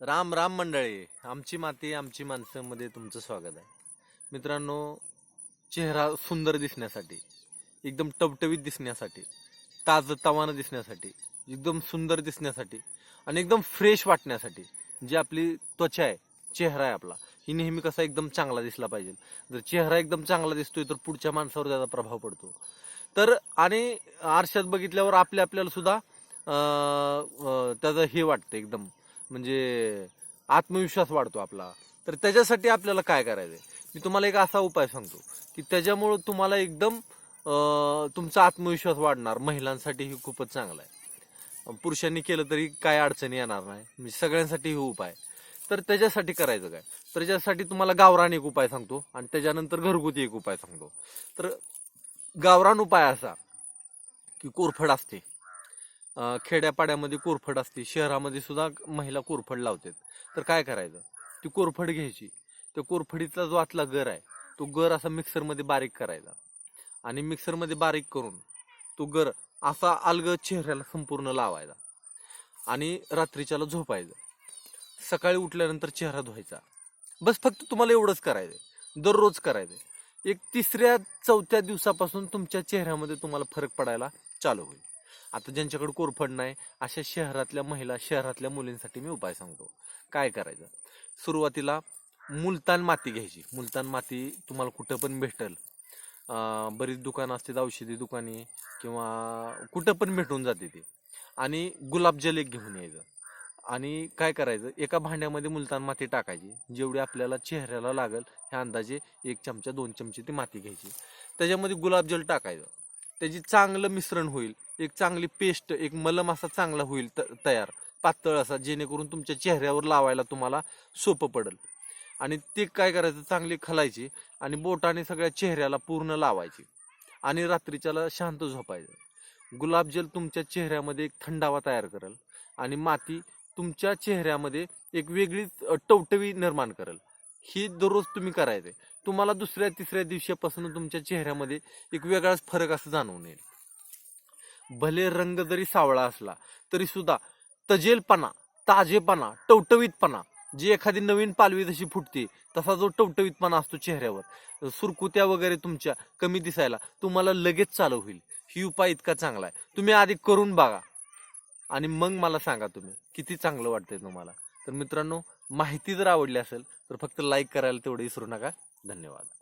राम राम मंडळी आमची माती आमची माणसामध्ये तुमचं स्वागत आहे. मित्रांनो चेहरा सुंदर दिसण्यासाठी एकदम टवटवीत दिसण्यासाठी ताजं तवानं दिसण्यासाठी एकदम सुंदर दिसण्यासाठी आणि एकदम फ्रेश वाटण्यासाठी जी आपली त्वचा आहे चेहरा आहे आपला ही नेहमी कसा एकदम चांगला दिसला पाहिजे. जर चेहरा एकदम चांगला दिसतोय तर पुढच्या माणसावर त्याचा प्रभाव पडतो. तर आणि आरशात बघितल्यावर आपल्या आपल्याला सुद्धा त्याचं हे वाटतं एकदम. म्हणजे आत्मविश्वास वाढतो आपला. तर त्याच्यासाठी आपल्याला काय करायचंय? मी तुम्हाला एक असा उपाय सांगतो की त्याच्यामुळं तुम्हाला एकदम तुमचा आत्मविश्वास वाढणार. महिलांसाठी ही खूपच चांगला आहे. पुरुषांनी केलं तरी काय अडचणी येणार नाही. म्हणजे सगळ्यांसाठी हे उपाय तर त्याच्यासाठी करायचं काय? तर त्याच्यासाठी तुम्हाला गावरान एक उपाय सांगतो आणि त्याच्यानंतर घरगुती एक उपाय सांगतो. तर गावरान उपाय असा की कोरफड असते. खेड्यापाड्यामध्ये कोरफड असते. शहरामध्ये सुद्धा महिला कोरफड लावतात. तर काय करायचं? ती कोरफड घ्यायची. त्या कोरफडीचा जो आतला गर आहे तो गर असा मिक्सरमध्ये बारीक करायचा. आणि मिक्सरमध्ये बारीक करून तो गर असा अलग चेहऱ्याला संपूर्ण लावायचा. आणि रात्रीच्याला झोपायचं. सकाळी उठल्यानंतर चेहरा धुवायचा. बस फक्त तुम्हाला एवढंच करायचंय. दररोज करायचंय. एक तिसऱ्या चौथ्या दिवसापासून तुमच्या चेहऱ्यामध्ये तुम्हाला फरक पडायला चालू होईल. आता ज्यांच्याकडे कोरफड नाही अशा शहरातल्या महिला शहरातल्या मुलींसाठी मी उपाय सांगतो. काय करायचं? सुरुवातीला मुलतान माती घ्यायची. मुलतान माती तुम्हाला कुठं पण भेटेल. बरीच दुकानं असतात औषधी दुकाने किंवा कुठं पण भेटून जाते ती. आणि गुलाबजल एक घेऊन यायचं. आणि काय करायचं? एका भांड्यामध्ये मुलतान माती टाकायची. जेवढी आपल्याला चेहऱ्याला लागल ह्या अंदाजे एक चमचा दोन चमचे ती माती घ्यायची. त्याच्यामध्ये गुलाबजल टाकायचं. त्याची चांगलं मिश्रण होईल. एक चांगली पेस्ट एक मलम असा चांगला होईल त- तयार. पातळ असा जेणेकरून तुमच्या चेहऱ्यावर लावायला तुम्हाला सोपं पडेल. आणि ते काय करायचं? चांगली खलायची आणि बोटाने सगळ्या चेहऱ्याला पूर्ण लावायची. आणि रात्रीच्याला शांत झोपायचं. गुलाबजल तुमच्या चेहऱ्यामध्ये एक थंडावा तयार करेल. आणि माती तुमच्या चेहऱ्यामध्ये एक वेगळीच टवटवी निर्माण करेल. ही दररोज तुम्ही करायचे तुम्हाला दुसऱ्या तिसऱ्या दिवशीपासून तुमच्या चेहऱ्यामध्ये एक वेगळाच फरक असं जाणवून येईल. भले रंग जरी सावळा असला तरी सुद्धा तजेलपणा ताजेपणा टवटवीतपणा जी एखादी नवीन पालवी जशी फुटते तसा जो टवटवीतपणा असतो चेहऱ्यावर सुरकुत्या वगैरे तुमच्या कमी दिसायला तुम्हाला लगेच चालू होईल. ही उपाय इतका चांगला आहे. तुम्ही आधी करून बघा. आणि मग मला सांगा तुम्ही किती चांगलं वाटतंय तुम्हाला? तर मित्रांनो माहिती जर आवडली असेल तर फक्त लाईक करायला तेवढं विसरू नका. धन्यवाद.